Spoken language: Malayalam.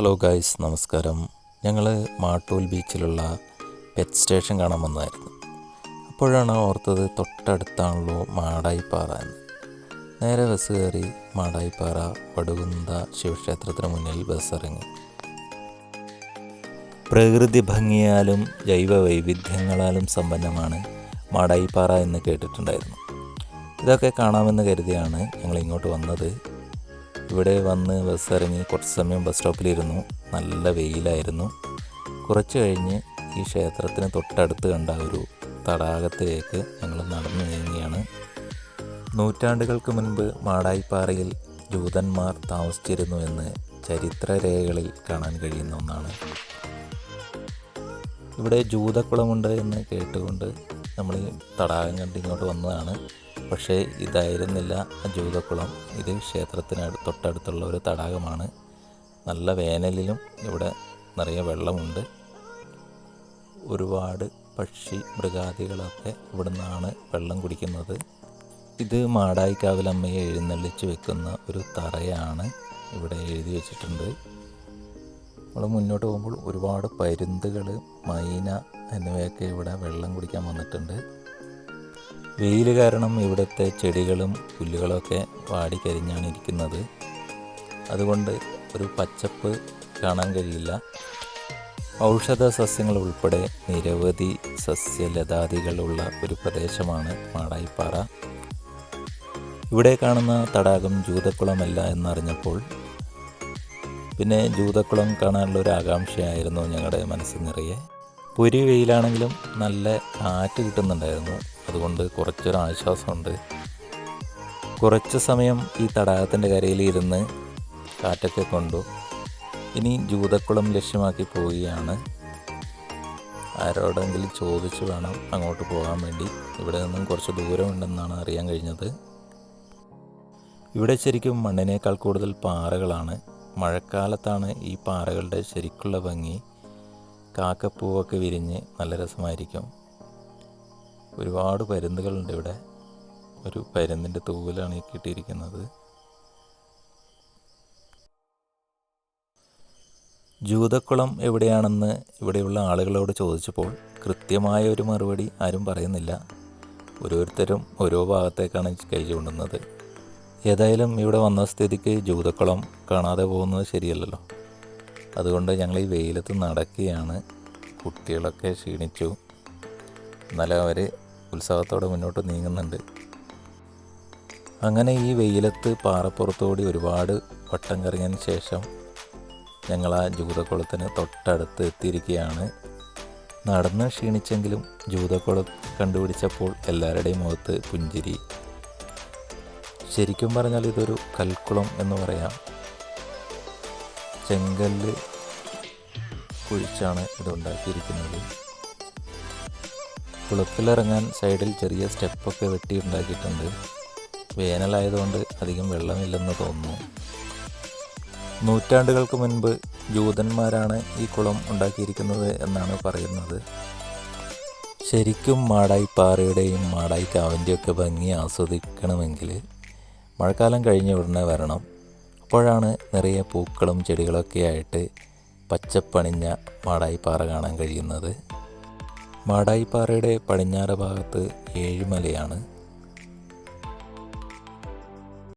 ഹലോ ഗായ്സ് നമസ്കാരം. ഞങ്ങൾ മാട്ടൂൽ ബീച്ചിലുള്ള പെറ്റ് സ്റ്റേഷൻ കാണാൻ വന്നതായിരുന്നു. അപ്പോഴാണ് ഓർത്തത് തൊട്ടടുത്താണല്ലോ മാടായിപ്പാറ എന്ന്. നേരെ ബസ് കയറി മാടായിപ്പാറ വടുകുന്ത ശിവക്ഷേത്രത്തിന് മുന്നിൽ ബസ് ഇറങ്ങി. പ്രകൃതി ഭംഗിയാലും ജൈവ വൈവിധ്യങ്ങളാലും സമ്പന്നമാണ് മാടായിപ്പാറ എന്ന് കേട്ടിട്ടുണ്ടായിരുന്നു. ഇതൊക്കെ കാണാമെന്ന് കരുതിയാണ് ഞങ്ങൾ ഇങ്ങോട്ട് വന്നത്. ഇവിടെ വന്ന് ബസ് ഇറങ്ങി കുറച്ച് സമയം ബസ് സ്റ്റോപ്പിലിരുന്നു നല്ല വെയിലായിരുന്നു. കുറച്ച് കഴിഞ്ഞ് ഈ ക്ഷേത്രത്തിന് തൊട്ടടുത്ത് കണ്ട ഒരു തടാകത്തിലേക്ക് ഞങ്ങൾ നടന്നു നീങ്ങിയാണ്. നൂറ്റാണ്ടുകൾക്ക് മുൻപ് മാടായിപ്പാറയിൽ ജൂതന്മാർ താമസിച്ചിരുന്നു എന്ന് ചരിത്രരേഖകളിൽ കാണാൻ കഴിയുന്ന ഒന്നാണ്. ഇവിടെ ജൂതക്കുളമുണ്ട് എന്ന് കേട്ടുകൊണ്ട് നമ്മൾ തടാകം കണ്ട് ഇങ്ങോട്ട് വന്നതാണ്. പക്ഷേ ഇതായിരുന്നില്ല അജൂതക്കുളം ജൂതക്കുളം. ഇത് ക്ഷേത്രത്തിന് തൊട്ടടുത്തുള്ള ഒരു തടാകമാണ്. നല്ല വേനലിലും ഇവിടെ നിറയെ വെള്ളമുണ്ട്. ഒരുപാട് പക്ഷി മൃഗാദികളൊക്കെ ഇവിടെ നിന്നാണ് വെള്ളം കുടിക്കുന്നത്. ഇത് മാടായിക്കാവിലമ്മയെ എഴുന്നള്ളിച്ച് വെക്കുന്ന ഒരു തറയാണ് ഇവിടെ എഴുതി വെച്ചിട്ടുണ്ട്. നമ്മൾ മുന്നോട്ട് പോകുമ്പോൾ ഒരുപാട് പരുന്തുകൾ മൈന എന്നിവയൊക്കെ ഇവിടെ വെള്ളം കുടിക്കാൻ വന്നിട്ടുണ്ട്. വെയിൽ കാരണം ഇവിടുത്തെ ചെടികളും പുല്ലുകളൊക്കെ വാടിക്കരിഞ്ഞാണ് ഇരിക്കുന്നത്. അതുകൊണ്ട് ഒരു പച്ചപ്പ് കാണാൻ കഴിയില്ല. ഔഷധ സസ്യങ്ങൾ ഉൾപ്പെടെ നിരവധി സസ്യലതാദികളുള്ള ഒരു പ്രദേശമാണ് മാടായിപ്പാറ. ഇവിടെ കാണുന്ന തടാകം ജൂതക്കുളമല്ല എന്നറിഞ്ഞപ്പോൾ പിന്നെ ജൂതക്കുളം കാണാനുള്ള ഒരു ആകാംക്ഷയായിരുന്നു ഞങ്ങളുടെ മനസ്സിൽ നിറയെ. പൊരി വെയിലാണെങ്കിലും നല്ല കാറ്റ് കിട്ടുന്നുണ്ടായിരുന്നു. അതുകൊണ്ട് കുറച്ചൊരു ആശ്വാസമുണ്ട്. കുറച്ച് സമയം ഈ തടാകത്തിന്റെ കരയിൽ ഇരുന്ന് കാറ്റൊക്കെ കൊണ്ടു. ഇനി ജൂതക്കുളം ലക്ഷ്യമാക്കി പോവുകയാണ്. ആരോടെങ്കിലും ചോദിച്ച് വേണം അങ്ങോട്ട് പോകാൻ വേണ്ടി. ഇവിടെ നിന്നും കുറച്ച് ദൂരമുണ്ടെന്നാണ് അറിയാൻ കഴിഞ്ഞത്. ഇവിടെ ശരിക്കും മണ്ണിനേക്കാൾ കൂടുതൽ പാറകളാണ്. മഴക്കാലത്താണ് ഈ പാറകളുടെ ശരിക്കുള്ള ഭംഗി. കാക്കപ്പൂവൊക്കെ വിരിഞ്ഞ് നല്ല രസമായിരിക്കും. ഒരുപാട് പരുന്തുകളുണ്ട് ഇവിടെ. ഒരു പരുന്തിന്റെ തൂവലാണ് ഈ കിട്ടിയിരിക്കുന്നത്. ജൂതക്കുളം എവിടെയാണെന്ന് ഇവിടെയുള്ള ആളുകളോട് ചോദിച്ചപ്പോൾ കൃത്യമായ ഒരു മറുപടി ആരും പറയുന്നില്ല. ഓരോരുത്തരും ഓരോ ഭാഗത്തേക്കാണ് കൈ ചൂണ്ടുന്നത്. ഏതായാലും ഇവിടെ വന്ന സ്ഥിതിക്ക് ജൂതക്കുളം കാണാതെ പോകുന്നത് ശരിയല്ലല്ലോ. അതുകൊണ്ട് ഞങ്ങൾ ഈ വെയിലത്ത് നടക്കുകയാണ്. കുട്ടികളൊക്കെ ക്ഷീണിച്ചു. എന്നാലും അവർ ഉത്സാഹത്തോടെ മുന്നോട്ട് നീങ്ങുന്നുണ്ട്. അങ്ങനെ ഈ വെയിലത്ത് പാറപ്പുറത്തോടി ഒരുപാട് വട്ടം കറങ്ങിയതിന് ശേഷം ഞങ്ങൾ ആ ജൂതക്കുളത്തിന് തൊട്ടടുത്ത് എത്തിയിരിക്കുകയാണ്. നടന്ന് ക്ഷീണിച്ചെങ്കിലും ജൂതക്കുളം കണ്ടുപിടിച്ചപ്പോൾ എല്ലാവരുടെയും മുഖത്ത് പുഞ്ചിരി. ശരിക്കും പറഞ്ഞാൽ ഇതൊരു കൽക്കുളം എന്ന് പറയാം. ചെങ്കല്ല് കുഴിച്ചാണ് ഇത് ഉണ്ടാക്കിയിരിക്കുന്നത് കുളത്തിലിറങ്ങാൻ സൈഡിൽ ചെറിയ സ്റ്റെപ്പൊക്കെ വെട്ടി ഉണ്ടാക്കിയിട്ടുണ്ട് വേനലായതുകൊണ്ട് അധികം വെള്ളമില്ലെന്ന് തോന്നുന്നു. നൂറ്റാണ്ടുകൾക്ക് മുൻപ് ജൂതന്മാരാണ് ഈ കുളം ഉണ്ടാക്കിയിരിക്കുന്നത് എന്നാണ് പറയുന്നത്. ശരിക്കും മാടായി പാറയുടെയും മാടായി കാവിന്റെയൊക്കെ ഭംഗി ആസ്വദിക്കണമെങ്കിൽ മഴക്കാലം കഴിഞ്ഞ ഉടനെ വരണം. അപ്പോഴാണ് നിറയെ പൂക്കളും ചെടികളൊക്കെ ആയിട്ട് പച്ചപ്പണിഞ്ഞ മാടായിപ്പാറ കാണാൻ കഴിയുന്നത്. മാടായിപ്പാറയുടെ പടിഞ്ഞാറ് ഭാഗത്ത് ഏഴുമലയാണ്.